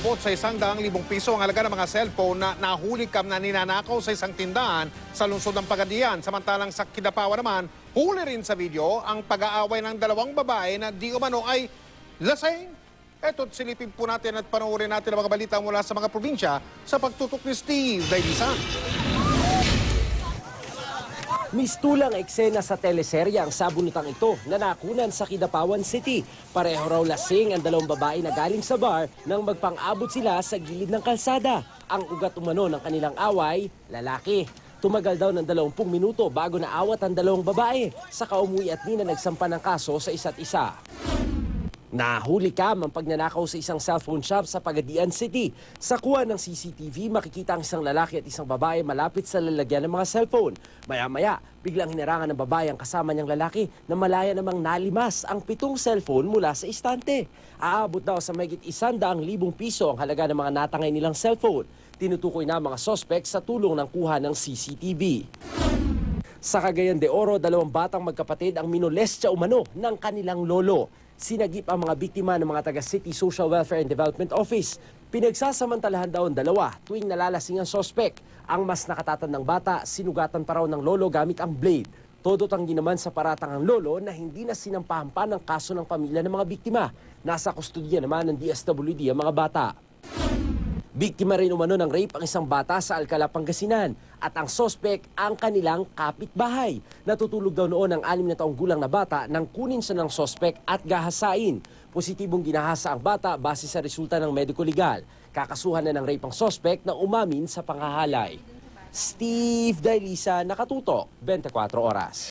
Umaabot sa isang daang libong piso ang halaga ng mga cellphone na nahuli kam na ninanakaw sa isang tindahan sa lungsod ng Pagadian. Samantalang sa Kidapawa naman, huli rin sa video ang pag-aaway ng dalawang babae na di umano ay lasing. Eto, silipin po natin at panoorin natin ang mga balita mula sa mga probinsya sa pagtutok ni Steve Dailisan. Mistulang eksena sa teleserye ang sabunutang ito na nakunan sa Kidapawan City. Pareho raw lasing ang dalawang babae na galing sa bar nang magpang-abot sila sa gilid ng kalsada. Ang ugat umano ng kanilang away, lalaki. Tumagal daw ng 20 minuto bago naawat ang dalawang babae. Sa kaumuwi at nina nagsampa ng kaso sa isa't isa. Nahuli kam ang pagnanakaw sa isang cellphone shop sa Pagadian City. Sa kuha ng CCTV, makikita ang isang lalaki at isang babae malapit sa lalagyan ng mga cellphone. Maya-maya, biglang hinarangan ng babae ang kasama niyang lalaki na malaya namang nalimas ang pitong cellphone mula sa istante. Aabot daw sa mahigit isandaang libong piso ang halaga ng mga natangay nilang cellphone. Tinutukoy na mga sospek sa tulong ng kuha ng CCTV. Sa Cagayan de Oro, dalawang batang magkapatid ang minolestya umano ng kanilang lolo. Sinagip ang mga biktima ng mga taga City Social Welfare and Development Office. Pinagsasamantalahan daw ang dalawa tuwing nalalasing ang sospek. Ang mas nakatatan ng bata, sinugatan pa raw ng lolo gamit ang blade. Todo tanggi naman sa paratang ang lolo na hindi na sinampahan pa ng kaso ng pamilya ng mga biktima. Nasa kustudya naman ng DSWD ang mga bata. Biktima rin umano ng rape ang isang bata sa Alcala, Pangasinan at ang sospek ang kanilang kapitbahay. Natutulog daw noon ang anim na taong gulang na bata nang kunin siya ng sospek at gahasain. Positibong ginahasa ang bata base sa resulta ng medico legal. Kakasuhan na ng rape ang sospek na umamin sa pangahalay. Steve Dailisa, Nakatutok, 24 Oras.